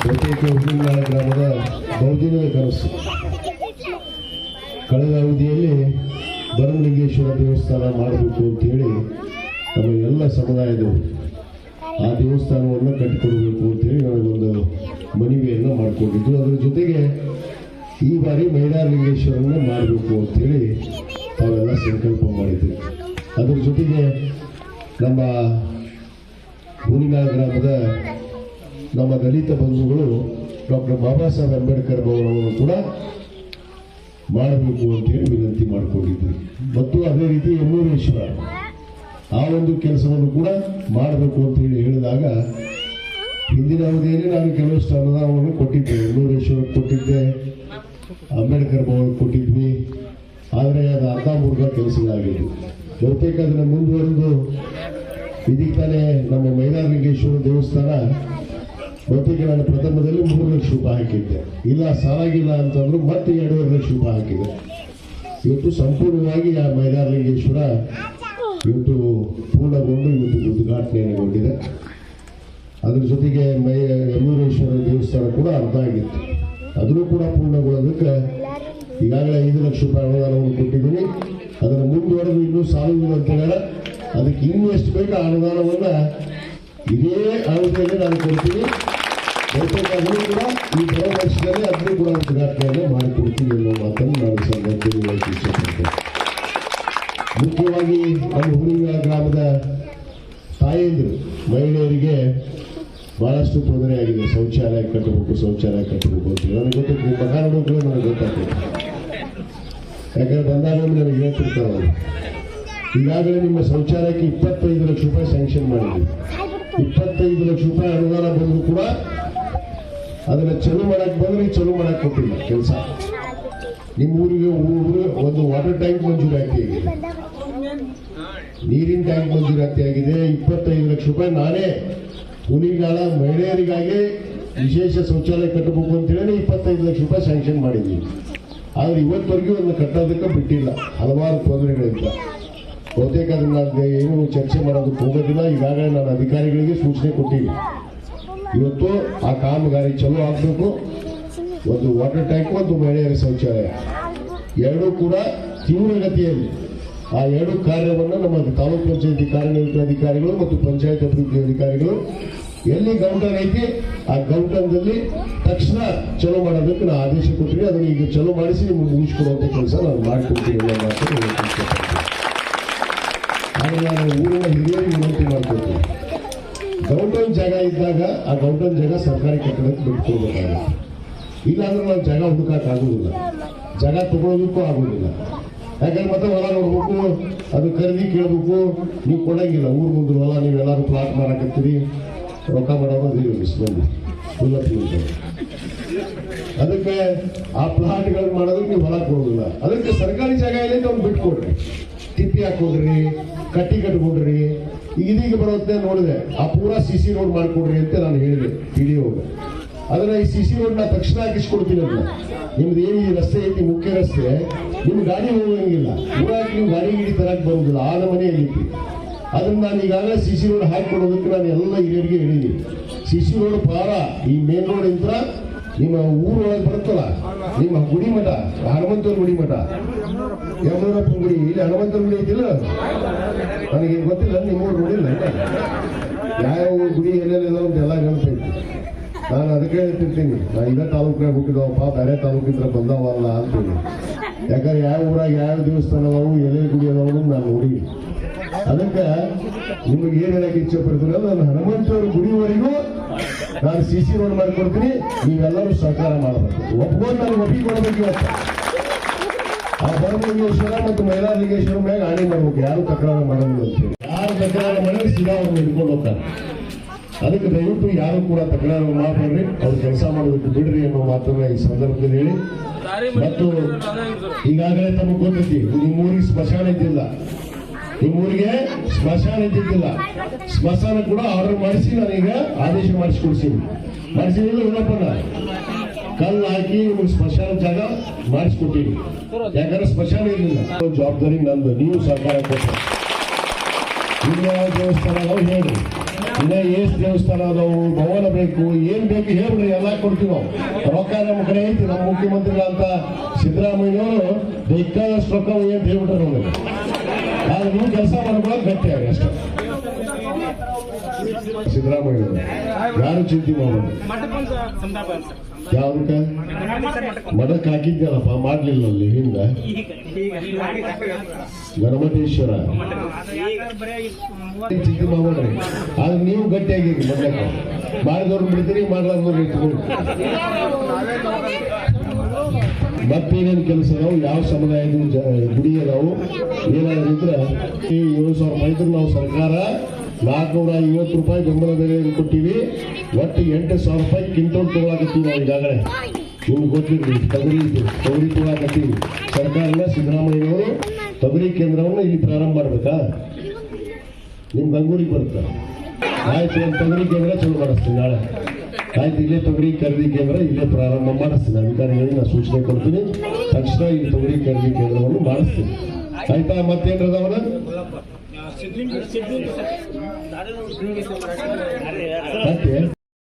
ಹುಡುಗನಾಳ ಗ್ರಾಮದ ಬಹುದಿನದ ಕನಸು ಕಳೆದ ಅವಧಿಯಲ್ಲಿ ಬರಮಲಿಂಗೇಶ್ವರ ದೇವಸ್ಥಾನ ಮಾಡಬೇಕು ಅಂತೇಳಿ ನಮ್ಮ ಎಲ್ಲ ಸಮುದಾಯದವರು ಆ ದೇವಸ್ಥಾನವನ್ನು ಕಟ್ಟಿಕೊಡಬೇಕು ಅಂತೇಳಿ ನನಗೊಂದು ಮನವಿಯನ್ನು ಮಾಡಿಕೊಂಡಿದ್ದು ಅದರ ಜೊತೆಗೆ ಈ ಬಾರಿ ಮೈಲಾರಲಿಂಗೇಶ್ವರನ್ನ ಮಾಡಬೇಕು ಅಂತೇಳಿ ತಾವೆಲ್ಲ ಸಂಕಲ್ಪ ಮಾಡಿದ್ದೆ ಅದರ ಜೊತೆಗೆ ನಮ್ಮ ಊರಿನ ಗ್ರಾಮದ ನಮ್ಮ ದಲಿತ ಬಂಧುಗಳು ಡಾಕ್ಟರ್ ಬಾಬಾ ಸಾಹೇಬ್ ಅಂಬೇಡ್ಕರ್ ಭವನವನ್ನು ಕೂಡ ಮಾಡಬೇಕು ಅಂತೇಳಿ ವಿನಂತಿ ಮಾಡಿಕೊಂಡಿದ್ವಿ ಮತ್ತು ಅದೇ ರೀತಿ ಯಮೂರೇಶ್ವರ ಆ ಒಂದು ಕೆಲಸವನ್ನು ಕೂಡ ಮಾಡಬೇಕು ಅಂತ ಹೇಳಿ ಹೇಳಿದಾಗ ಹಿಂದಿನ ಅವಧಿಯಲ್ಲಿ ನಾನು ಕೆಲವಷ್ಟು ಅನುದಾನವನ್ನು ಕೊಟ್ಟಿದ್ದೆ ಯಮೂರೇಶ್ವರಕ್ಕೆ ಕೊಟ್ಟಿದ್ದೆ, ಅಂಬೇಡ್ಕರ್ ಭವನಕ್ಕೆ ಕೊಟ್ಟಿದ್ವಿ. ಆದರೆ ಅದು ಅರ್ಧ ಮೂರ್ಧ ಕೆಲಸಗಳಾಗಿದ್ದು ಅದನ್ನು ಮುಂದುವರೆದು ಇದಕ್ಕೆ ತಾನೇ ನಮ್ಮ ಮೈಲಾರಲಿಂಗೇಶ್ವರ ದೇವಸ್ಥಾನ ಬಹುತೇಕ ನಾನು ಪ್ರಥಮದಲ್ಲಿ ಮೂರು ಲಕ್ಷ ರೂಪಾಯಿ ಹಾಕಿದ್ದೆ. ಇಲ್ಲ, ಸಾಲಾಗಿಲ್ಲ ಅಂತಂದ್ರು ಮತ್ತೆ ಎರಡೂವರೆ ಲಕ್ಷ ರೂಪಾಯಿ ಹಾಕಿದೆ. ಇವತ್ತು ಸಂಪೂರ್ಣವಾಗಿ ಆ ಮೈದಾರಲಿಂಗೇಶ್ವರ ಇವತ್ತು ಪೂರ್ಣಗೊಂಡು ಇವತ್ತು ಉದ್ಘಾಟನೆಗೊಂಡಿದೆ ಅದ್ರ ಜೊತೆಗೆ ಮೈ ಯಮೂರೇಶ್ವರ ದೇವಸ್ಥಾನ ಕೂಡ ಅರ್ಧ ಆಗಿತ್ತು. ಅದನ್ನು ಕೂಡ ಪೂರ್ಣಗೊಳ್ಳೋದಕ್ಕೆ ಈಗಾಗಲೇ ಐದು ಲಕ್ಷ ರೂಪಾಯಿ ಅನುದಾನವನ್ನು ಕೊಟ್ಟಿದ್ದೀನಿ. ಅದನ್ನು ಮುಂದುವರೆದು ಇನ್ನೂ ಸಾಲುವುದು ಅಂತ ಹೇಳ ಅದಕ್ಕೆ ಇನ್ನೂ ಎಷ್ಟು ಬೇಕು ಆ ಅನುದಾನವನ್ನು ಇದೇ ಅವಧಿಯಲ್ಲಿ ನಾನು ಕೊಡ್ತೀನಿ. ಕೂಡ ಈ ಬರೋ ವರ್ಷದಲ್ಲಿ ಅದನ್ನು ಕೂಡ ಅನ್ನೋ ಮಾತನ್ನು ನಾವು ಸಂದರ್ಭದಲ್ಲಿ ಮುಖ್ಯವಾಗಿ ನಮ್ಮ ಗ್ರಾಮದ ತಾಯಂದಿರು, ಮಹಿಳೆಯರಿಗೆ ಬಹಳಷ್ಟು ತೊಂದರೆ ಶೌಚಾಲಯ ಕಟ್ಟಬೇಕು ಶೌಚಾಲಯ ಕಟ್ಟಬೇಕು ನನಗೆ ನನಗೆ ಗೊತ್ತಾಗ್ತದೆ. ಯಾಕಂದ್ರೆ ಬಂದಾಗ ನನಗೆ ಹೇಳ್ತಿರ್ತಾರೆ ಅವರು. ಈಗಾಗಲೇ ನಿಮ್ಮ ಶೌಚಾಲಯಕ್ಕೆ ಇಪ್ಪತ್ತೈದು ಲಕ್ಷ ರೂಪಾಯಿ ಸ್ಯಾಂಕ್ಷನ್ ಮಾಡಿದ್ವಿ ಇಪ್ಪತ್ತೈದು ಲಕ್ಷ ರೂಪಾಯಿ ಅನುದಾನ ಬಂದರೂ ಕೂಡ ಅದನ್ನ ಚಲೋ ಮಾಡಕ್ ಬಂದ್ರೆ ಚಲೋ ಮಾಡಕ್ ಕೊಟ್ಟಿಲ್ಲ ಕೆಲಸ. ನಿಮ್ಮ ಊರಿಗೆ ಊರಿಗೆ ಒಂದು ವಾಟರ್ ಟ್ಯಾಂಕ್ ಮಂಜೂರಾತಿ ಆಗಿದೆ. ನೀರಿನ ಟ್ಯಾಂಕ್ ಮಂಜೂರಾತಿ ಆಗಿದೆ. ಇಪ್ಪತ್ತೈದು ಲಕ್ಷ ರೂಪಾಯಿ ನಾನೇ ಹುಲಿಗಾಳ ಮಹಿಳೆಯರಿಗಾಗಿ ವಿಶೇಷ ಶೌಚಾಲಯ ಕಟ್ಟಬೇಕು ಅಂತ ಹೇಳಿ ಇಪ್ಪತ್ತೈದು ಲಕ್ಷ ರೂಪಾಯಿ ಸ್ಯಾಂಕ್ಷನ್ ಮಾಡಿದ್ದೀವಿ ಆದ್ರೆ ಇವತ್ತವರೆಗೂ ಅದನ್ನು ಕಟ್ಟೋದಕ್ಕೆ ಬಿಟ್ಟಿಲ್ಲ. ಹಲವಾರು ತೊಂದರೆಗಳಿಂದ. ಬಹುತೇಕ ಅದನ್ನ ನಾನು ಏನು ಚರ್ಚೆ ಮಾಡೋದಕ್ಕೆ ಹೋಗೋದಿಲ್ಲ. ಈಗಾಗಲೇ ನಾನು ಅಧಿಕಾರಿಗಳಿಗೆ ಸೂಚನೆ ಕೊಟ್ಟಿದ್ದೀನಿ. ಇವತ್ತು ಆ ಕಾಮಗಾರಿ ಚಲೋ ಆಗಬೇಕು. ಒಂದು ವಾಟರ್ ಟ್ಯಾಂಕ್ ಒಂದು ಮಹಿಳೆಯರ ಶೌಚಾಲಯ. ಎರಡೂ ಕೂಡ ತೀವ್ರಗತಿಯಲ್ಲಿ. ಆ ಎರಡು ಕಾರ್ಯವನ್ನು ನಮ್ಮ ತಾಲೂಕು ಪಂಚಾಯತಿ ಕಾರ್ಯನಿರ್ವಹಿತ ಅಧಿಕಾರಿಗಳು ಮತ್ತು ಪಂಚಾಯತ್ ಅಭಿವೃದ್ಧಿ ಅಧಿಕಾರಿಗಳು ಎಲ್ಲಿ ಗೌಂಟನ್ ಐತಿ, ಆ ಗೌಂಟನ್ದಲ್ಲಿ ತಕ್ಷಣ ಚಲೋ ಮಾಡೋದಕ್ಕೆ ನಾನು ಆದೇಶ ಕೊಟ್ಟಿನಿ ಅದನ್ನು ಈಗ ಚಲೋ ಮಾಡಿಸಿ ನಿಮ್ಗೆ ಮುಗಿಸ್ಕೊಡುವಂಥ ಕೆಲಸ ನಾನು ಮಾಡ್ಕೊಡ್ತೀನಿ ನಾನು ಊರಿನ ಹಿರಿಯರಿಗೆ ವಿನಂತಿ ಮಾಡ್ಕೊಳ್ತೀನಿ ಗೌಂಟನ್ ಜಾಗ ಇದ್ದಾಗ ಆ ಗೌಂಟನ್ ಜಾಗ ಸರ್ಕಾರಿ ಕಟ್ಟಡಕ್ಕೆ ಬಿಟ್ಕೊಳ್ಬೇಕಾಗುತ್ತೆ ಇಲ್ಲಾಂದ್ರೆ ನಾವು ಜಾಗ ಹುಡುಕಕ್ಕೆ ಆಗೋದಿಲ್ಲ ಜಾಗ ತಗೊಳ್ಳೋದಕ್ಕೂ ಆಗೋದಿಲ್ಲ ಯಾಕಂದ್ರೆ ಮತ್ತೆ ಹೊಲ ನೋಡ್ಬೇಕು, ಅದು ಖರೀದಿ ಕೇಳಬೇಕು. ನೀವು ಕೊಡಂಗಿಲ್ಲ. ಊರ್ ಮುಂದೆ ಹೊಲ ನೀವೆಲ್ಲರೂ ಪ್ಲಾಟ್ ಮಾಡಕತ್ತೀರಿ, ರೊಕ್ಕ ಮಾಡೋದು ಮಂದಿ ಅದಕ್ಕೆ ಆ ಪ್ಲಾಟ್ಗಳು ಮಾಡೋದಕ್ಕೆ ನೀವು ಹೊಲ ಕೊಡೋದಿಲ್ಲ ಅದಕ್ಕೆ ಸರ್ಕಾರಿ ಜಾಗ ಇಲ್ಲ ಅವ್ನು ಬಿಟ್ಕೊಡ್ರಿ. ತಿಪ್ಪಿ ಹಾಕೊಡ್ರಿ ಕಟ್ಟಿ ಕಟ್ಕೊಡ್ರಿ ಇದೀಗ ಬರುತ್ತೆ ನೋಡಿದೆ ಆ ಪೂರಾ ಸಿ ಸಿ ರೋಡ್ ಮಾಡಿಕೊಡ್ರಿ ಅಂತ ನಾನು ಹೇಳಿದೆ ಪಿ ಡಿ ಅದನ್ನ ಈ ಸಿ ಸಿ ರೋಡ್ನ ತಕ್ಷಣ ಹಾಕಿಸ್ಕೊಡ್ತೀನಿ ಅಂತ ನಿಮ್ದು ಏನು ಈ ರಸ್ತೆ ಐತಿ, ಮುಖ್ಯ ರಸ್ತೆ. ನಿಮ್ಮ ಗಾಡಿ ಹೋಗಂಗಿಲ್ಲ. ಪೂರಾಗಿ ನೀವು ಗಾಡಿ ಗಿಡಿ ತರಕ್ ಬರುದಿಲ್ಲ, ಆದ ಮನೆ ಐತಿ ಅದನ್ನ ನಾನು ಈಗಾಗಲೇ ಸಿ ಸಿ ರೋಡ್ ಹಾಕಿಕೊಡೋದಕ್ಕೆ ನಾನು ಎಲ್ಲ ಹಿರಿಯರಿಗೆ ಹೇಳಿದ್ದೀನಿ. ಸಿ ಸಿ ರೋಡ್ ಪಾರ, ಈ ಮೇನ್ ರೋಡ್ ಇಂದ ನಿಮ್ಮ ಊರೊಳಗೆ ಬರುತ್ತಲ್ಲ, ನಿಮ್ಮ ಗುಡಿ ಮಠ ಹನುಮಂತನ ಗುಡಿ ಮಠ ಯಮನೂರಪ್ಪ ಗುಡಿ, ಇಲ್ಲಿ ಹನುಮಂತನ ಗುಡಿ ಐತಿಲ್ಲ ನನಗೆ ಗೊತ್ತಿಲ್ಲ ನಿಮ್ಮ ನೋಡಿಲ್ಲ ಯಾವ ಗುಡಿ, ಎಲ್ಲೆಲ್ಲ ಎಲ್ಲ ನೆನಪೈತಿ ನಾನು ಅದಕ್ಕೆ ಹೇಳ್ತಿರ್ತೀನಿ, ನಾ ಇದೇ ತಾಲೂಕಿನಾಗ ಹುಟ್ಟಿದವಪ್ಪ ಬೇರೆ ತಾಲೂಕಿಂದ ಬಂದವಲ್ಲ ಅಂತೀನಿ ಯಾಕಂದ್ರೆ ಯಾವ ಊರಾಗ ಯಾವ ದೇವಸ್ಥಾನ ಅದಾವು ಎಲೆ ಗುಡಿ ಅದಾವು ನಾನು ನೋಡಿ. ಅದಕ್ಕೆ ನಿಮಗೆ ಏನು ಹೇಳಕ್ಕೆ ಇಚ್ಛೆ ಪಡ್ತೀರ? ನಾನು ಹನುಮಂತವ್ರ ಗುಡಿವರೆಗೂ ನಾನು ಸಿ ಸಿ ರೋಡ್ ಮಾಡಿಕೊಡ್ತೀನಿ, ನೀವೆಲ್ಲರೂ ಸಹಕಾರ ಮಾಡಬೇಕು. ಒಪ್ಕೊಂಡು ನಾನು ಒಪ್ಪಿಕೊಡ್ಬೇಕು ಇವತ್ತು. ಆ ಬರಲಿಂಗೇಶ್ವರ ಮತ್ತು ಮೈಲಾರಲಿಂಗೇಶ್ವರ ಮ್ಯಾಗ ಆಣಿ ಮಾಡ್ಬೇಕು. ಯಾರು ತಕರಾರು ಹೇಳಿ. ಯಾರು ತಕರಾರು ಮಾಡಿದ್ರೆ ಸೀದಾ ಅವ್ರನ್ನ ಹಿಡ್ಕೊಂಡು ಹೋಗ್ತಾರೆ. ಅದಕ್ಕೆ ದಯವಿಟ್ಟು ಯಾರು ಕೂಡ ತಕರಾರು ಮಾಡಬೇಡ್ರಿ ಅವ್ರು ಕೆಲಸ ಮಾಡೋದಕ್ಕೆ ಬಿಡ್ರಿ ಅನ್ನೋ ಮಾತನ್ನ ಈ ಸಂದರ್ಭದಲ್ಲಿ ಹೇಳಿ. ಮತ್ತು ಈಗಾಗಲೇ ತಮಗೆ ಗೊತ್ತೈತಿ ನಿಮ್ಮೂರಿಗೆ ಸ್ಮಶಾನ ಇದ್ದಿಲ್ಲ. ನಿಮ್ಮೂರಿಗೆ ಸ್ಮಶಾನ ಇದ್ದಿದ್ದಿಲ್ಲ. ಸ್ಮಶಾನ ಕೂಡ ಆರ್ಡರ್ ಮಾಡಿಸಿ, ನಾನೀಗ ಆದೇಶ ಮಾಡಿಸ್ಕೊಡ್ತೀನಿ. ಮಾಡಿಸಿದಿಲ್ಲ ಇನ್ನೊಬ್ಬನ ಕಲ್ಲು ಹಾಕಿ ನಿಮ್ಗೆ ಸ್ಪೆಷಲ್ ಜಾಗ ಮಾಡಿಸ್ಕೊಟ್ಟಿವಿ ಯಾಕಂದ್ರೆ ಸ್ಪೆಷಲ್ ಇರಲಿಲ್ಲ ಜವಾಬ್ದಾರಿ ನಂದು. ನೀವು ಸಹಕಾರ ಯಾವ ದೇವಸ್ಥಾನ ಅದಾವ ಹೇಳಿ. ಇನ್ನ ಏಸ್ ದೇವಸ್ಥಾನ ಅದಾವು ಭವನ ಬೇಕು ಏನ್ ಬೇಕು ಹೇಳ್ಬಿಡ್ರಿ ಎಲ್ಲ ಕೊಡ್ತೀವಿ ನಾವು. ರೊಕ್ಕ ನಮ್ಮ ಕಡೆ ಐತಿ ನಮ್ಮ ಮುಖ್ಯಮಂತ್ರಿಗಳಂತ ಸಿದ್ದರಾಮಯ್ಯವರು ಬೇಕಾದಷ್ಟು ರೊಕ್ಕ ಏನ್ ಹೇಳ್ಬಿಟ್ರೆ ನಮಗೆ. ಆದ್ರೆ ನೀವು ಕೆಲಸ ಮಾಡ್ಕೊಳ್ಳೋಕೆ ಗಟ್ಟಿ ಆಗಿ ಅಷ್ಟೇ. ಸಿದ್ದರಾಮಯ್ಯನವರು ಯಾರು ಚಿಂತೆ ಮಾಡೋದು? ಯಾವ್ದಕ್ಕ ಮಠಕ್ಕೆ ಮಾಡಲಿಲ್ಲ ಮಾಡ್ಲಿಲ್ಲ ಅಲ್ಲಿ ಹಿಂದ? ಗಣಮಟೇಶ್ವರ ಚಿಂತೆ ಮಾಡ್ಬೇಡ್ರಿ ಆದ್ರೆ ನೀವು ಗಟ್ಟಿಯಾಗಿರಿ ಮಡಕ ಮಾಡಿದವ್ರು ಬಿಡ್ತೀರಿ, ಮಾಡ್ಲಾರ್ದವ್ರು ಇಟ್ಕೊಂಡು ಮತ್ತೇನೇನು ಕೆಲಸ ಅದಾವು? ಯಾವ ಸಮುದಾಯದ ಗುಡಿ ಇದ್ರೆ ಈ ಏಳು ಸಾವಿರ ರೂಪಾಯಿ ನಾವು ಸರ್ಕಾರ ನಾಲ್ಕುನೂರ ಐವತ್ತು ರೂಪಾಯಿ ಬೆಂಬಲ ಬೆಲೆಯನ್ನು ಕೊಟ್ಟಿವಿ. ಒಟ್ಟು ಎಂಟು ಸಾವಿರ ರೂಪಾಯಿ ಕಿಂಟೋಲ್ ತಗೊಳಕತ್ತೀವಿ ನಾವು ಈಗಾಗಲೇ. ನಿಮ್ಗೆ ಗೊತ್ತಿರಲಿ, ತೊಗರಿ ತೊಗರಿ ತಗೊಳಕತ್ತೀವಿ. ಸರ್ಕಾರದ ಸಿದ್ದರಾಮಯ್ಯನವರು ತೊಗರಿ ಕೇಂದ್ರವನ್ನು ಇಲ್ಲಿ ಪ್ರಾರಂಭ ಮಾಡ್ಬೇಕಾ? ನಿಮ್ಮ ಗಂಗೂರಿಗೆ ಬರುತ್ತೆ? ಆಯ್ತು, ಒಂದು ತೊಗರಿ ಕೇಂದ್ರ ಚಲೋ ಮಾಡಿಸ್ತೀನಿ ನಾಳೆ. ಆಯ್ತು, ಇಲ್ಲೇ ತೊಗರಿ ಖರೀದಿ ಕೇಂದ್ರ ಇಲ್ಲೇ ಪ್ರಾರಂಭ ಮಾಡಿಸ್ತೀನಿ. ಅಧಿಕಾರಿಗಳಿಗೆ ನಾನು ಸೂಚನೆ ಕೊಡ್ತೀನಿ. ತಕ್ಷಣ ಈ ತೊಗರಿ ಖರೀದಿ ಕೇಂದ್ರವನ್ನು ಮಾಡಿಸ್ತೀನಿ. ಆಯ್ತಾ ಮತ್ತೇನ್ರದವನ ಮತ್ತೆ